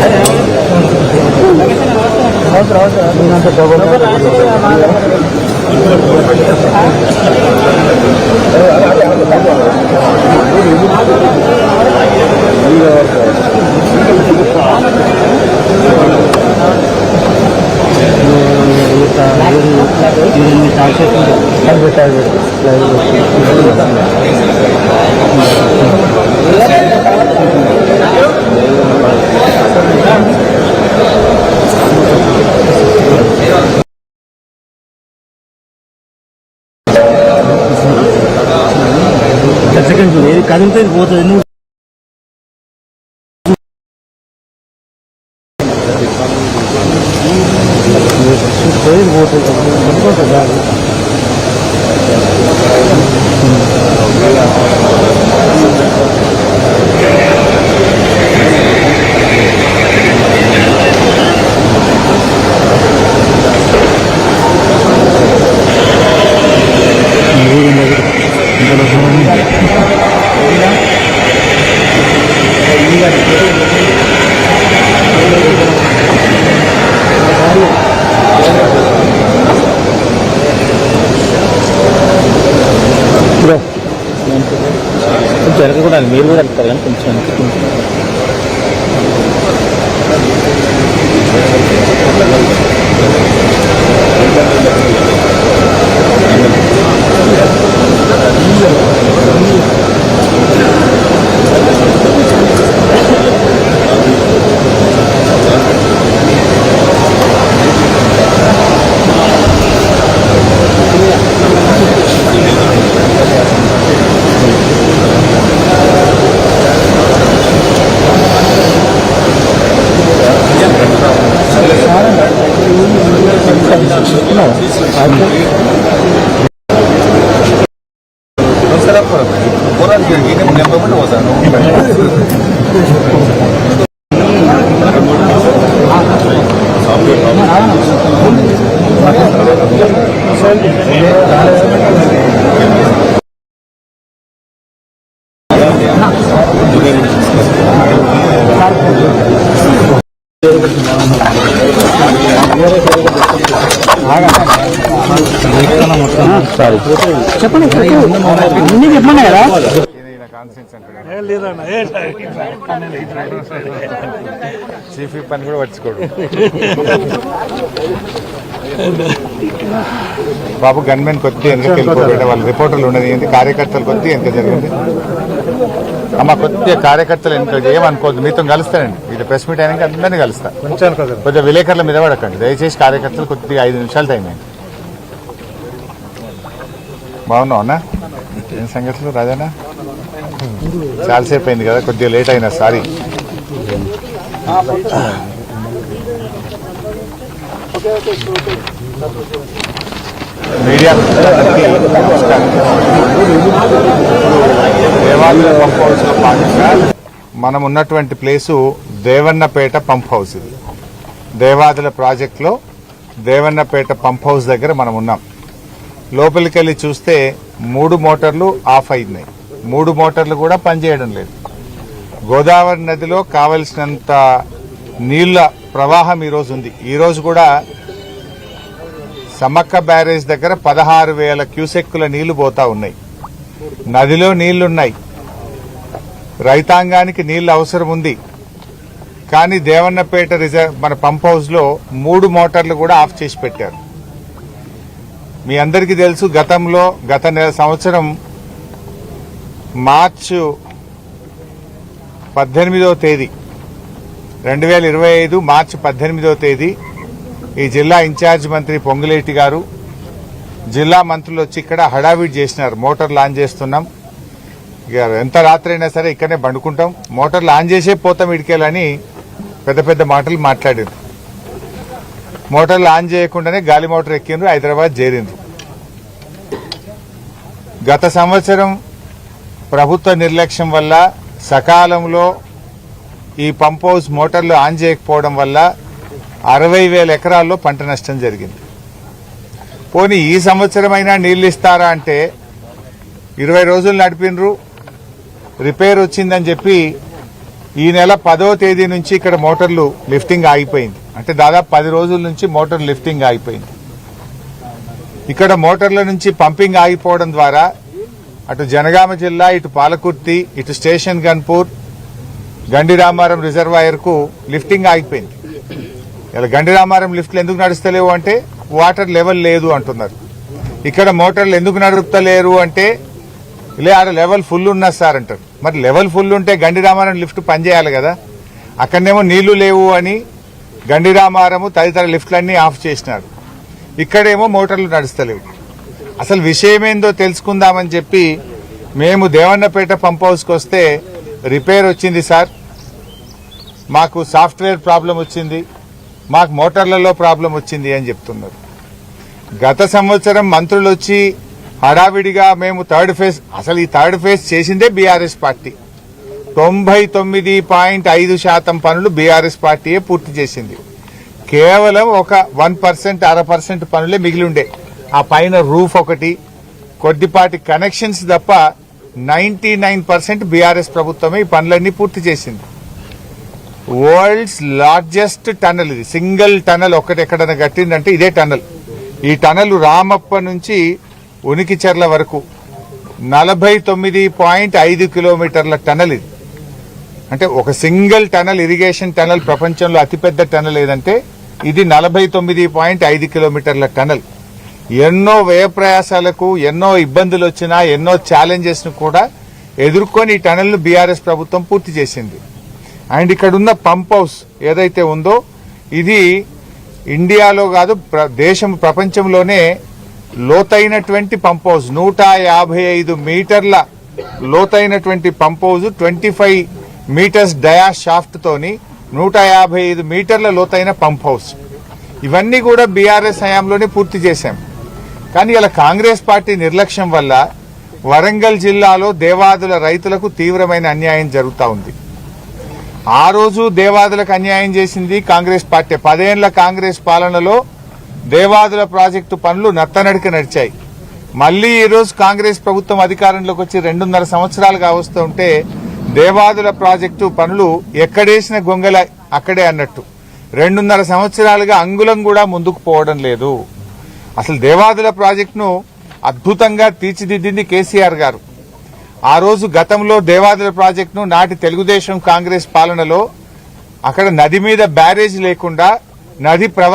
哎呀！哦，啥啥，你那是包工的。生活的路 జరగకూడదు మీరు కూడా వెళ్తారు కానీ కొంచెం వెనక్కి కొంచెం. సారీ చెప్పండి. అన్ని చెప్పండి కదా చీఫ్ విప్ కూడా పట్టించుకోడు. బాబు గన్మెన్ కొద్ది ఎందుకు వెళ్ళిపోయాడు? వాళ్ళ రిపోర్టర్లు ఉన్నది ఏంటి? కార్యకర్తలు కొద్ది ఎంత జరిగింది? అమ్మ కొద్దిగా కార్యకర్తలు వెనక ఏమనుకోవద్దు. మీతో కలుస్తానండి. ఇది ప్రెస్ మీట్ అయినాక అందరినీ కలుస్తా. కొద్దిగా విలేకరుల మీద పడకండి. దయచేసి కార్యకర్తలు కొద్దిగా ఐదు నిమిషాలు టైం అయింది బాగున్నావు అన్నా? ఏం సంగతులు? రాజానా చాలాసేపు అయింది కదా. కొద్దిగా లేట్ అయినా సారీ. మీడియా మిత్రులందరికీ నమస్కారం. పంప్ హౌస్లో భాగంగా మనం ఉన్నటువంటి ప్లేసు దేవన్నపేట పంప్ హౌస్ ఇది. దేవాదుల ప్రాజెక్టులో దేవన్నపేట పంప్ హౌస్ దగ్గర మనం ఉన్నాం. లోపలికి వెళ్ళి చూస్తే మూడు మోటార్లు ఆఫ్ అయినాయి. మూడు మోటార్లు కూడా పనిచేయడం లేదు. గోదావరి నదిలో కావలసినంత నీళ్ళ ప్రవాహం ఈరోజు ఉంది. ఈరోజు కూడా సమ్మక్క బ్యారేజ్ దగ్గర పదహారు వేల క్యూసెక్కుల నీళ్ళు పోతా ఉన్నాయి. నదిలో నీళ్ళున్నాయి. రైతాంగానికి నీళ్ళు అవసరం ఉంది. కానీ దేవన్నపేట రిజర్వ్ మన పంప్ హౌస్లో మూడు మోటార్లు కూడా ఆఫ్ చేసి పెట్టారు. మీ అందరికీ తెలుసు గతంలో గత నెల సంవత్సరం మార్చు పద్దెనిమిదవ తేదీ రెండు వేల ఇరవై ఐదు మార్చి పద్దెనిమిదవ తేదీ ఈ జిల్లా ఇన్ఛార్జ్ మంత్రి పొంగులేటి గారు జిల్లా మంత్రులు వచ్చి ఇక్కడ హడావిడి చేసినారు. మోటార్ లాంచ్ చేస్తున్నాం. ఎంత రాత్రి అయినా సరే ఇక్కడనే పండుకుంటాం. మోటార్ లాంచ్ చేసే పోతాం ఇడికెళ్ళని పెద్ద పెద్ద మాటలు మాట్లాడారు. మోటార్ లాంచ్ చేయకుండానే గాలి మోటార్ ఎక్కిండ్రు హైదరాబాద్ చేరిండ్రు. గత సంవత్సరం ప్రభుత్వ నిర్లక్ష్యం వల్ల సకాలంలో ఈ పంప్ హౌస్ మోటార్లు ఆన్ చేయకపోవడం వల్ల అరవై వేల ఎకరాల్లో పంట నష్టం జరిగింది. పోనీ ఈ సంవత్సరమైనా నీళ్ళు ఇస్తారా అంటే ఇరవై రోజులు నడిపినరు రిపేర్ వచ్చిందని చెప్పి ఈ నెల పదో తేదీ నుంచి ఇక్కడ మోటార్లు లిఫ్టింగ్ ఆగిపోయింది. అంటే దాదాపు పది రోజుల నుంచి మోటార్ లిఫ్టింగ్ ఆగిపోయింది. ఇక్కడ మోటార్ల నుంచి పంపింగ్ ఆగిపోవడం ద్వారా అటు జనగామ జిల్లా ఇటు పాలకుర్తి ఇటు స్టేషన్ గన్పూర్ గండిరామారం రామారం రిజర్వాయర్కు లిఫ్టింగ్ ఆగిపోయింది. ఇలా గండిరామారం లిఫ్ట్లు ఎందుకు నడుస్తలేవు అంటే వాటర్ లెవెల్ లేదు అంటున్నారు. ఇక్కడ మోటార్లు ఎందుకు నడుపుతలేరు అంటే లే ఆడ లెవెల్ ఫుల్ ఉన్నా సార్ అంటారు. మరి లెవెల్ ఫుల్ ఉంటే గండిరామారం లిఫ్ట్ పనిచేయాలి కదా. అక్కడనేమో నీళ్ళు లేవు అని గండిరామారము తదితర లిఫ్ట్లన్నీ ఆఫ్ చేసినారు. ఇక్కడేమో మోటార్లు నడుస్తలేవు. అసలు విషయం ఏందో తెలుసుకుందామని చెప్పి మేము దేవన్నపేట పంప్ హౌస్కి వస్తే రిపేర్ వచ్చింది సార్. మాకు సాఫ్ట్వేర్ ప్రాబ్లం వచ్చింది. మాకు మోటార్లలో ప్రాబ్లం వచ్చింది అని చెప్తున్నారు. గత సంవత్సరం మంత్రులు వచ్చి హడావిడిగా మేము థర్డ్ ఫేజ్ అసలు ఈ థర్డ్ ఫేజ్ చేసిందే బీఆర్ఎస్ పార్టీ. తొంభై తొమ్మిది పాయింట్ ఐదు శాతం పనులు బీఆర్ఎస్ పార్టీయే పూర్తి చేసింది. కేవలం ఒక వన్ పర్సెంట్ అర పర్సెంట్ పనులే మిగిలిండే. ఆ పైన రూఫ్ ఒకటి కొద్దిపాటి కనెక్షన్స్ తప్ప నైన్టీ నైన్ పర్సెంట్ బీఆర్ఎస్ ప్రభుత్వమే ఈ పనులన్నీ పూర్తి చేసింది. వరల్డ్స్ లార్జెస్ట్ టనల్ ఇది. సింగిల్ టనల్ ఒకటి ఎక్కడైనా కట్టిందంటే ఇదే టనల్ ఈ టనల్ రామప్ప నుంచి ఉనికిచెర్ల వరకు నలభై తొమ్మిది పాయింట్ ఐదు కిలోమీటర్ల టనల్ ఇది. అంటే ఒక సింగిల్ టనల్ ఇరిగేషన్ టనల్ ప్రపంచంలో అతిపెద్ద టనల్ ఏదంటే ఇది నలభై తొమ్మిది పాయింట్ ఐదు కిలోమీటర్ల టనల్ ఎన్నో వ్యయప్రయాసాలకు ఎన్నో ఇబ్బందులు వచ్చినా ఎన్నో ఛాలెంజెస్ను కూడా ఎదుర్కొని ఈ టనల్ను బీఆర్ఎస్ ప్రభుత్వం పూర్తి చేసింది. అండ్ ఇక్కడ ఉన్న పంప్ హౌస్ ఏదైతే ఉందో ఇది ఇండియాలో కాదు ప్ర- దేశం ప్రపంచంలోనే లోతైనటువంటి పంప్ హౌస్. నూట యాభై ఐదు మీటర్ల లోతైనటువంటి pump house twenty five metres dia shaft తోని నూట యాభై ఐదు మీటర్ల లోతైన పంప్ హౌస్. ఇవన్నీ కూడా బీఆర్ఎస్ హయాంలోనే పూర్తి చేశాం. కానీ ఇలా కాంగ్రెస్ పార్టీ నిర్లక్ష్యం వల్ల వరంగల్ జిల్లాలో దేవాదుల రైతులకు తీవ్రమైన అన్యాయం జరుగుతూ ఉంది. ఆ రోజు దేవాదులకు అన్యాయం చేసింది కాంగ్రెస్ పార్టీ. పదేళ్ళ కాంగ్రెస్ పాలనలో దేవాదుల ప్రాజెక్టు పనులు నత్తనడిక నడిచాయి. మళ్ళీ ఈ రోజు కాంగ్రెస్ ప్రభుత్వం అధికారంలోకి వచ్చి రెండున్నర సంవత్సరాలుగా వస్తుంటే దేవాదుల ప్రాజెక్టు పనులు ఎక్కడేసిన గొంగల అక్కడే అన్నట్టు. రెండున్నర సంవత్సరాలుగా అంగుళం కూడా ముందుకు పోవడం లేదు. అసలు దేవాదుల ప్రాజెక్టును అద్భుతంగా తీర్చిదిద్దింది కేసీఆర్ గారు. ఆ రోజు గతంలో దేవాదుల ప్రాజెక్టును నాటి తెలుగుదేశం కాంగ్రెస్ పాలనలో అక్కడ నది మీద బ్యారేజ్ లేకుండా నది ప్రవా